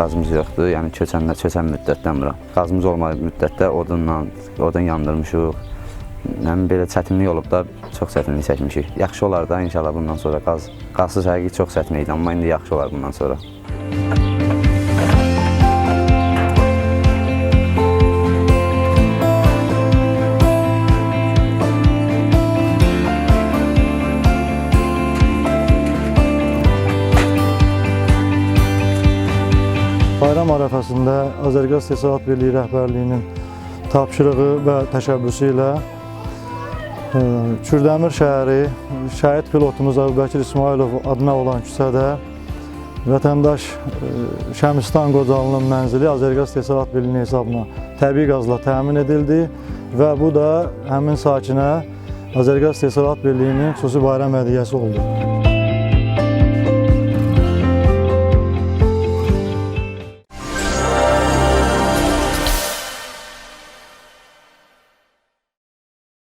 qazımız yoxdur. Yəni köçəndə, köçən müddətdən bura. Qazımız olmadığı müddətdə odunla, odun yandırmışıq. Yəni belə çətinlik olub da çox çətinlik çəkmişik. Yaxşı olar da inşallah bundan sonra qaz qazsız həqiqi çox çətin idi, amma indi yaxşı olar bundan sonra. Bayram arafəsində Azərqaz Təsərrüfat Birliyi rəhbərliyinin tapşırığı və təşəbbüsü ilə e, Kürdəmir şəhəri şəhid pilotumuz Əbubəkir İsmailov adına olan küçədə vətəndaş e, Şəmistan Qocalının mənzili Azərqaz Təsərrüfat Birliyinin hesabına təbii qazla təmin edildi və bu da həmin sakinə Azərqaz Təsərrüfat Birliyinin xüsusi bayram hədiyyəsi oldu.